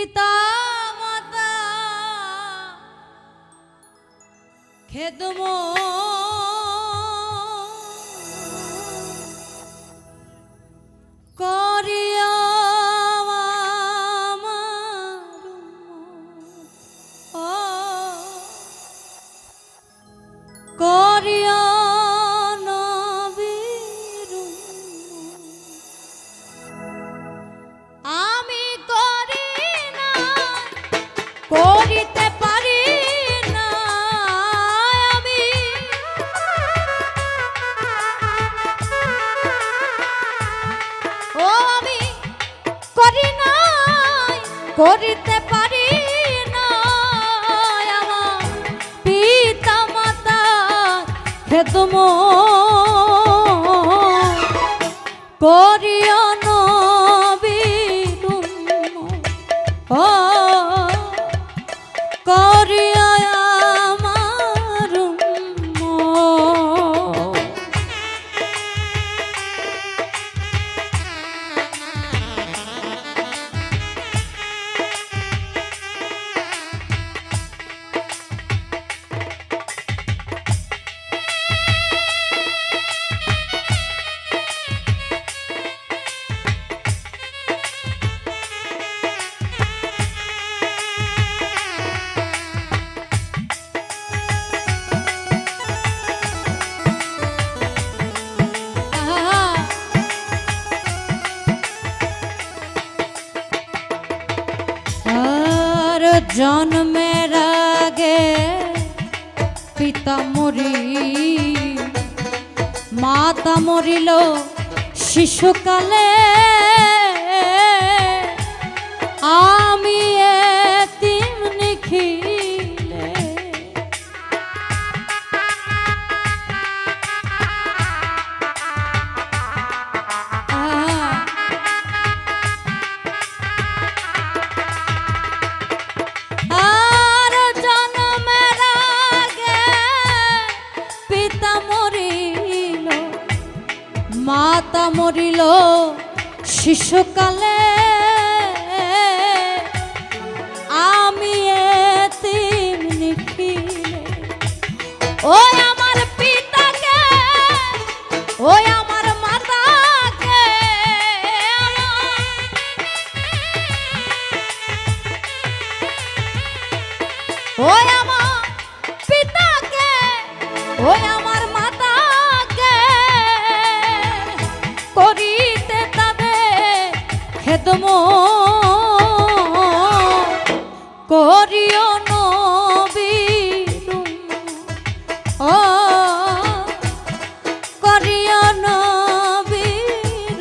পিতা মাতা খেদম করিতে পারি না। পিতা মাতা করিও তুম। ও জন্মের আগে পিতা মরি মাতা মরিল শিশুকালে মরিল। শিশুকালে করিও নবীর ও করিও নবীর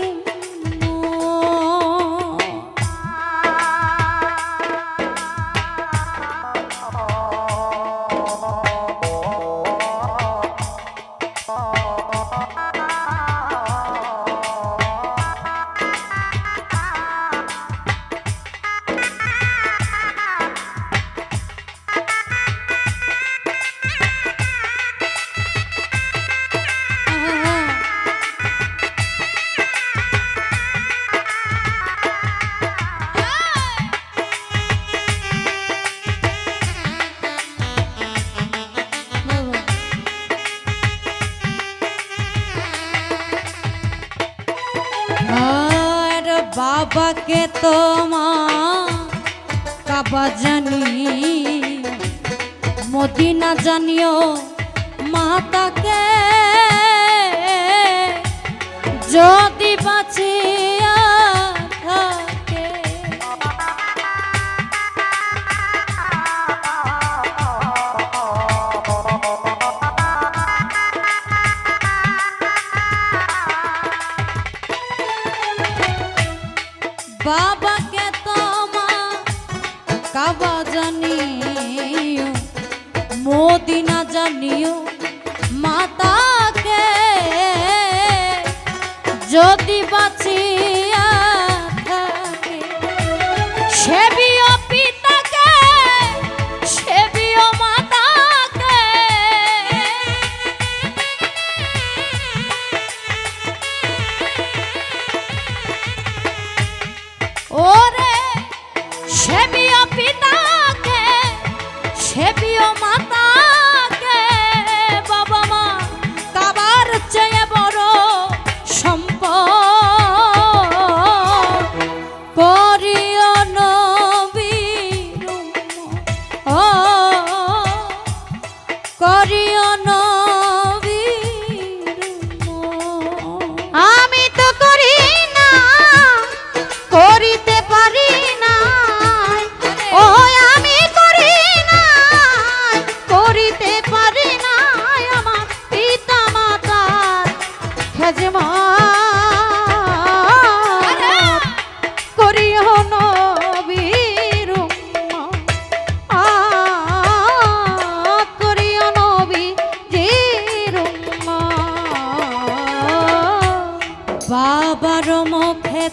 আর বাবাকে তোমা কাবা জানি মদিনা জানিও মাতাকে। যদি বাঁচিয়া কাবা জানিও মদিনা জানিও মাতাকে যদি বাঁচিয়া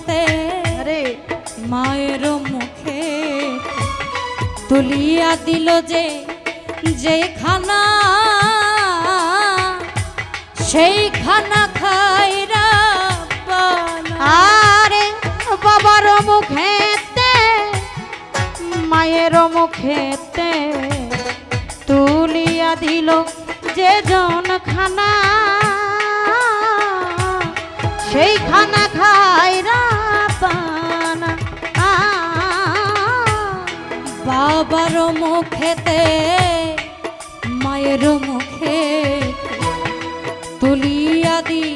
মুখেতে আরে। মায়ের মুখে তুলিয়া দিল যে যে খানা সেই খানা খাইরা আরে বাবার মুখেতে মায়ের মুখেতে তুলিয়া দিল যে জন খানা সেই খানা খায় বাবার মুখেতে মায়ের মুখে তুলিয়া দি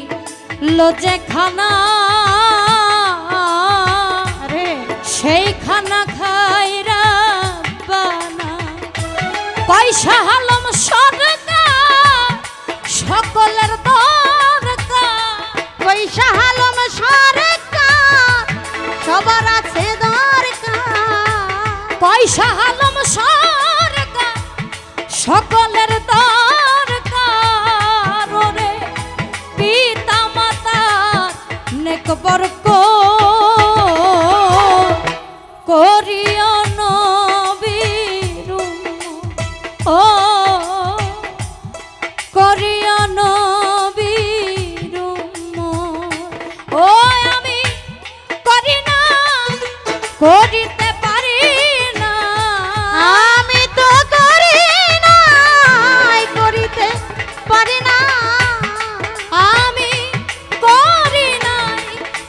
লজে খানা রে সেই খানা খাইরা বানা। পয়সা হালম পয়সা আলম সরকার সকলের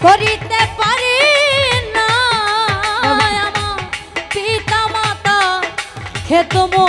করিতে পারি না। পিতা মাতা খেতমো